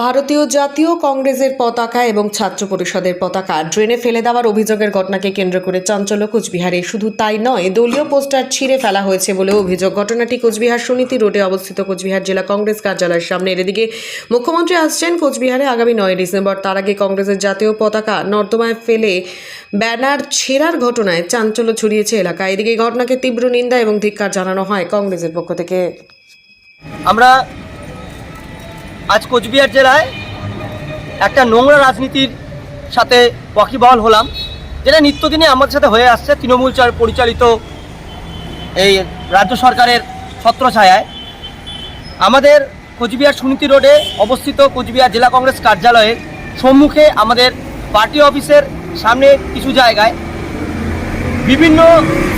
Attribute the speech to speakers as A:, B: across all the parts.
A: ভারতীয় জাতীয় কংগ্রেসের পতাকা এবং ছাত্র পরিষদের পতাকা ড্রেনে ফেলে দেওয়ার অভিযোগের ঘটনাকে কেন্দ্র করে চাঞ্চল্য কোচবিহারে। শুধু তাই নয়, দলীয় পোস্টার ছিঁড়ে ফেলা হয়েছে বলে অভিযোগ। ঘটনাটি কোচবিহার সুনীতি রোডে অবস্থিত কোচবিহার জেলা কংগ্রেস কার্যালয়ের সামনে। এদিকে মুখ্যমন্ত্রী আসছেন কোচবিহারে আগামী নয় ডিসেম্বর। তার আগে কংগ্রেসের জাতীয় পতাকা নর্দমায় ফেলে ব্যানার ছেঁড়ার ঘটনায় চাঞ্চল্য ছড়িয়েছে এলাকায় এদিকে ঘটনাকে তীব্র নিন্দা এবং ধিক্কার জানানো হয় কংগ্রেসের পক্ষ থেকে।
B: আমরা আজ কোচবিহার জেলায় একটা নোংরা রাজনীতির সাথে ওয়াকিবহাল হলাম, যেটা নিত্যদিনে আমাদের সাথে হয়ে আসছে তৃণমূল পরিচালিত এই রাজ্য সরকারের ছত্রছায়ায়। আমাদের কোচবিহার সুনীতি রোডে অবস্থিত কোচবিহার জেলা কংগ্রেস কার্যালয়ের সম্মুখে আমাদের পার্টি অফিসের সামনে কিছু জায়গায় বিভিন্ন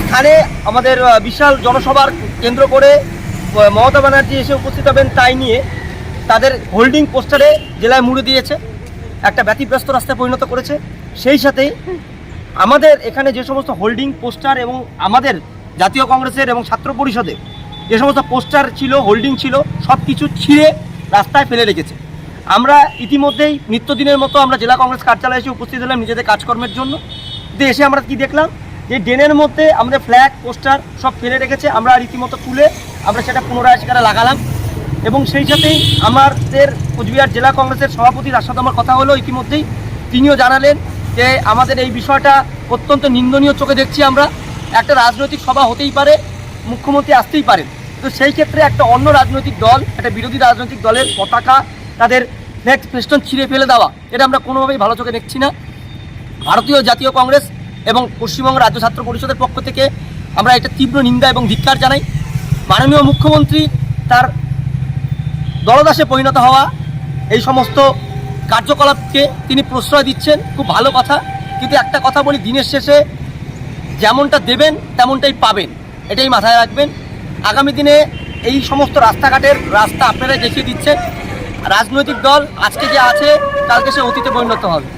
B: স্থানে আমাদের বিশাল জনসভার কেন্দ্র করে মমতা ব্যানার্জি এসে উপস্থিত হবেন তাই নিয়ে তাদের হোল্ডিং পোস্টারে জেলায় মুড়ে দিয়েছে, একটা ব্যতিব্যস্ত রাস্তায় পরিণত করেছে। সেই সাথেই আমাদের এখানে যে সমস্ত হোল্ডিং পোস্টার এবং আমাদের জাতীয় কংগ্রেসের এবং ছাত্র পরিষদের যে সমস্ত পোস্টার ছিল, হোল্ডিং ছিল সব কিছু ছিঁড়ে রাস্তায় ফেলে রেখেছে। আমরা ইতিমধ্যেই নিত্যদিনের মতো আমরা জেলা কংগ্রেস কার্যালয়ে এসে উপস্থিত হলাম নিজেদের কাজকর্মের জন্য। কিন্তু এসে আমরা কি দেখলাম? যে ড্রেনের মধ্যে আমাদের ফ্ল্যাগ, পোস্টার সব ফেলে রেখেছে। আমরা রীতিমতো তুলে আমরা সেটা পুনরায় সেখানে লাগালাম। এবং সেই সাথেই আমাদের কোচবিহার জেলা কংগ্রেসের সভাপতি তার সাথে আমার কথা হলো ইতিমধ্যেই। তিনিও জানালেন যে আমাদের এই বিষয়টা অত্যন্ত নিন্দনীয় চোখে দেখছি আমরা। একটা রাজনৈতিক সভা হতেই পারে, মুখ্যমন্ত্রী আসতেই পারেন। তো সেই ক্ষেত্রে একটা অন্য রাজনৈতিক দল, একটা বিরোধী রাজনৈতিক দলের পতাকা তাদের ফ্ল্যাগ ফেস্টন ছিঁড়ে ফেলে দেওয়া। এটা আমরা কোনোভাবেই ভালো চোখে দেখছি না। ভারতীয় জাতীয় কংগ্রেস এবং পশ্চিমবঙ্গ রাজ্য ছাত্র পরিষদের পক্ষ থেকে আমরা এটা তীব্র নিন্দা এবং ধিক্কার জানাই। মাননীয় মুখ্যমন্ত্রী তার দলদাসে পরিণত হওয়া এই সমস্ত কার্যকলাপকে তিনি প্রশ্রয় দিচ্ছেন, খুব ভালো কথা। কিন্তু একটা কথা বলি, দিনের শেষে যেমনটা দেবেন, তেমনটাই পাবেন। এটাই মাথায় রাখবেন। আগামী দিনে এই সমস্ত রাস্তাঘাটের রাস্তা আপনারা দেখিয়ে দিচ্ছেন। রাজনৈতিক দল আজকে যে আছে, কালকে সে অতীতে পরিণত হবে।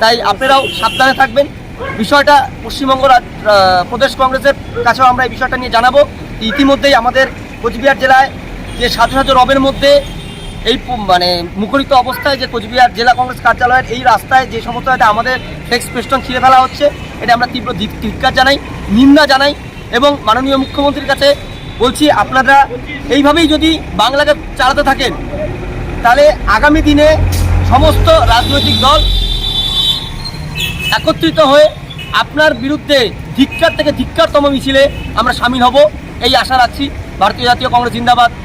B: তাই আপনারাও সাবধানে থাকবেন। বিষয়টা পশ্চিমবঙ্গ প্রদেশ কংগ্রেসের কাছেও আমরা এই বিষয়টা নিয়ে জানাব। ইতিমধ্যেই আমাদের কোচবিহার জেলায় যে সাজো সাজো রবের মধ্যে এই মানে মুখরিত অবস্থায় যে কোচবিহার জেলা কংগ্রেস কার্যালয়ের এই রাস্তায় যে সমস্ত আমাদের ফ্লেক্স পেস্টন ছিঁড়ে ফেলা হচ্ছে, এটা আমরা তীব্র ধিক- ধিক্কার জানাই, নিন্দা জানাই এবং মাননীয় মুখ্যমন্ত্রীর কাছে বলছি, আপনারা এইভাবেই যদি বাংলাকে চালাতে থাকেন, তাহলে আগামী দিনে সমস্ত রাজনৈতিক দল একত্রিত হয়ে আপনার বিরুদ্ধে ধিক্কার থেকে ধিক্কারতম মিছিলে আমরা সামিল হব, এই আশা রাখছি। ভারতীয় জাতীয় কংগ্রেস জিন্দাবাদ।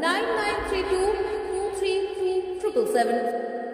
C: 9932